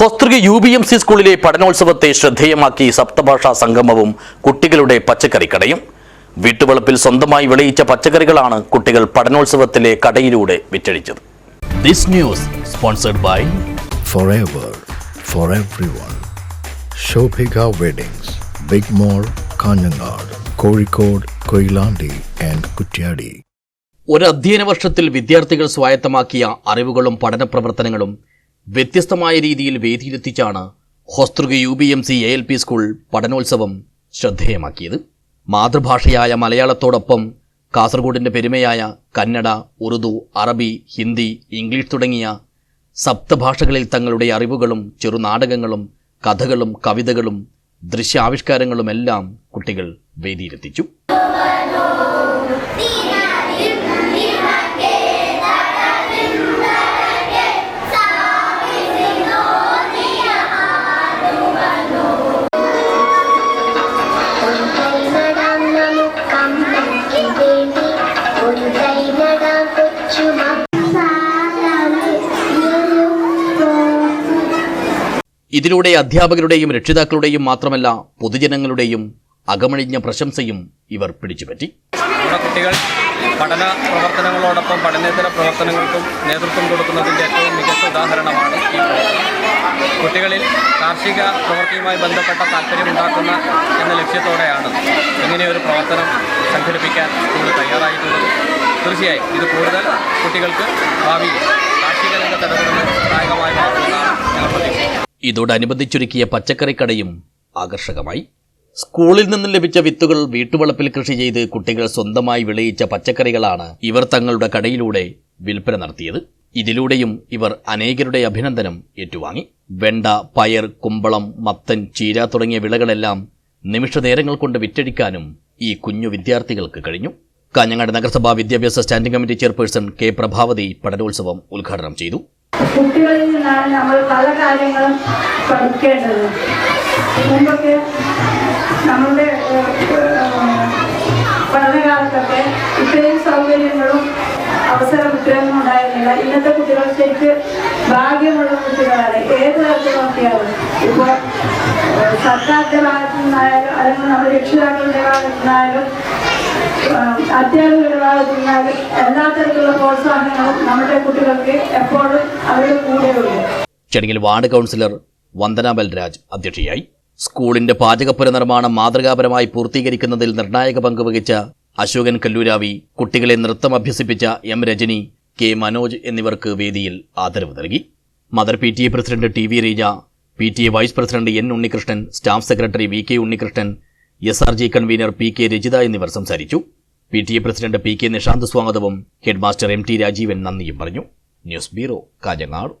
Hosdurg U B M C സ്കൂളിലെ പഠനോത്സവത്തെ ശ്രദ്ധേയമാക്കി സപ്തഭാഷാ സംഗമവും കുട്ടികളുടെ പച്ചക്കറിക്കടയും വീട്ടുവളപ്പിൽ സ്വന്തമായി വിളയിച്ച പച്ചക്കറികളാണ് കുട്ടികൾ പഠനോത്സവത്തിലെ കടയിലൂടെ വിറ്റഴിച്ചത്. This news sponsored by forever for everyone. Shobhika Weddings, Big mall Kanhangad Kozhikode Koilandi and Kuttiadi ഒരു അധ്യയന വർഷത്തിൽ വിദ്യാർത്ഥികൾ സ്വായത്തമാക്കിയ അറിവുകളും പഠന പ്രവർത്തനങ്ങളും വ്യത്യസ്തമായ രീതിയിൽ വേദിയിലെത്തിച്ചാണ് Hosdurg U B M C A L P school പഠനോത്സവം ശ്രദ്ധേയമാക്കിയത്. മാതൃഭാഷയായ മലയാളത്തോടൊപ്പം കാസർഗോഡിന്റെ പെരുമയായ കന്നഡ ഉറുദു അറബി ഹിന്ദി ഇംഗ്ലീഷ് തുടങ്ങിയ സപ്തഭാഷകളിൽ തങ്ങളുടെ അറിവുകളും ചെറുനാടകങ്ങളും കഥകളും കവിതകളും ദൃശ്യാവിഷ്കാരങ്ങളുമെല്ലാം കുട്ടികൾ വേദിയിലെത്തിച്ചു. ഇതിലൂടെ അധ്യാപകരുടെയും രക്ഷിതാക്കളുടെയും മാത്രമല്ല പൊതുജനങ്ങളുടെയും അകമഴിഞ്ഞ പ്രശംസയും ഇവർ പിടിച്ചുപറ്റി. കുട്ടികൾ പഠന പ്രവർത്തനങ്ങളോടൊപ്പം പഠനേതര പ്രവർത്തനങ്ങൾക്കും നേതൃത്വം കൊടുക്കുന്നതിന്റെ ഏറ്റവും മികച്ച ഉദാഹരണമാണ് കുട്ടികളിൽ കാർഷിക പ്രവൃത്തിയുമായി ബന്ധപ്പെട്ട താല്പര്യമുണ്ടാക്കുന്ന എന്ന ലക്ഷ്യത്തോടെയാണ് ഇങ്ങനെയൊരു പ്രവർത്തനം സംഘടിപ്പിക്കാൻ സ്കൂൾ തയ്യാറായിട്ടുള്ളത്. തീർച്ചയായും ഇത് കൂടുതൽ കുട്ടികൾക്ക് ഭാവിയിൽ കാർഷിക രംഗത്ത് ഇതോടനുബന്ധിച്ചൊരുക്കിയ പച്ചക്കറിക്കടയും ആകർഷകമായി. സ്കൂളിൽ നിന്നും ലഭിച്ച വിത്തുകൾ വീട്ടുവളപ്പിൽ കൃഷി ചെയ്ത് കുട്ടികൾ സ്വന്തമായി വിളയിച്ച പച്ചക്കറികളാണ് ഇവർ തങ്ങളുടെ കടയിലൂടെ വിൽപ്പന നടത്തിയത്. ഇതിലൂടെയും ഇവർ അനേകരുടെ അഭിനന്ദനം ഏറ്റുവാങ്ങി. വെണ്ട പയർ കുമ്പളം മത്തൻ ചീര തുടങ്ങിയ വിളകളെല്ലാം നിമിഷനേരങ്ങൾ കൊണ്ട് വിറ്റഴിക്കാനും ഈ കുഞ്ഞു വിദ്യാർത്ഥികൾക്ക് കഴിഞ്ഞു. കാഞ്ഞങ്ങാട് നഗരസഭാ വിദ്യാഭ്യാസ standing committee chairperson K Prabhavathi പഠനോത്സവം ഉദ്ഘാടനം ചെയ്തു. കുട്ടികളിൽ നിന്നാണ് നമ്മൾ പല കാര്യങ്ങളും പഠിക്കേണ്ടത്. മുമ്പൊക്കെ നമ്മുടെ പഠനകാലത്തൊക്കെ ഇത്രയും സൗകര്യങ്ങളും അവസരം കുട്ടികളൊന്നും ഉണ്ടായിരുന്നില്ല. ഇന്നത്തെ കുട്ടികൾ ശരിക്ക് ഭാഗ്യമുള്ള കുട്ടികളാണ്. ഏത് തരത്തിൽ നോക്കിയാലും ഇപ്പോൾ സർക്കാരിന്റെ ഭാഗത്തു നിന്നായാലും അല്ലെങ്കിൽ നമ്മുടെ രക്ഷിതാക്കളുടെ ഭാഗത്തു നിന്നായാലും നിന്നായാലും എല്ലാ തരത്തിലുള്ള പ്രോത്സാഹനങ്ങളും നമ്മുടെ കുട്ടികൾക്ക് എപ്പോഴും അവരുടെ കൂടെയുണ്ട് ചടങ്ങിൽ വാർഡ് കൗൺസിലർ വന്ദന ബൽരാജ് അധ്യക്ഷയായി. സ്കൂളിന്റെ പാചക പുനർനിർമ്മാണം മാതൃകാപരമായി പൂർത്തീകരിക്കുന്നതിൽ നിർണായക പങ്ക് വഹിച്ച അശോകൻ കല്ലൂരാവി കുട്ടികളെ നൃത്തം അഭ്യസിപ്പിച്ച എം രജനി കെ മനോജ് എന്നിവർക്ക് വേദിയിൽ ആദരവ് നൽകി. Mother P T A president T V Reeja P T A vice president N Unnikrishnan staff secretary V K Unnikrishnan S R G convener P K Rajitha എന്നിവർ സംസാരിച്ചു. P T A president P K Nishanth സ്വാഗതവും headmaster M T Rajeevan നന്ദിയും പറഞ്ഞു. News bureau Kanhangad.